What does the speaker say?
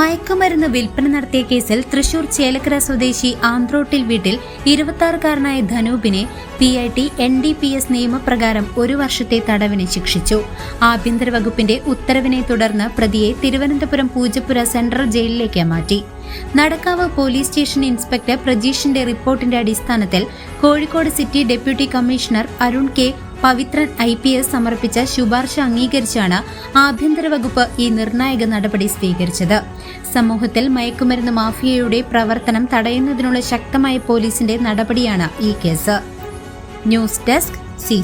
മയക്കുമരുന്ന് വിൽപ്പന നടത്തിയ കേസിൽ തൃശൂർ ചേലക്കര സ്വദേശി ആന്ത്രോട്ടിൽ വീട്ടിൽ ഇരുപത്തിയാറുകാരനായ ധനൂപിനെ P I T N D P S നിയമപ്രകാരം ഒരു വർഷത്തെ തടവിന് ശിക്ഷിച്ചു. ആഭ്യന്തര വകുപ്പിന്റെ ഉത്തരവിനെ തുടർന്ന് പ്രതിയെ തിരുവനന്തപുരം പൂജപ്പുര സെൻട്രൽ ജയിലിലേക്ക് മാറ്റി. നടക്കാവ് പോലീസ് സ്റ്റേഷൻ ഇൻസ്പെക്ടർ പ്രജീഷിന്റെ റിപ്പോർട്ടിന്റെ അടിസ്ഥാനത്തിൽ Kozhikode city deputy commissioner Arun K Pavithran I P S സമർപ്പിച്ച ശുപാർശ അംഗീകരിച്ചാണ് ആഭ്യന്തര വകുപ്പ് ഈ നിർണായക നടപടി സ്വീകരിച്ചത്. സമൂഹത്തിൽ മയക്കുമരുന്ന് മാഫിയയുടെ പ്രവർത്തനം തടയുന്നതിനുള്ള ശക്തമായ പോലീസിന്റെ നടപടിയാണ് ഈ കേസ്. News desk C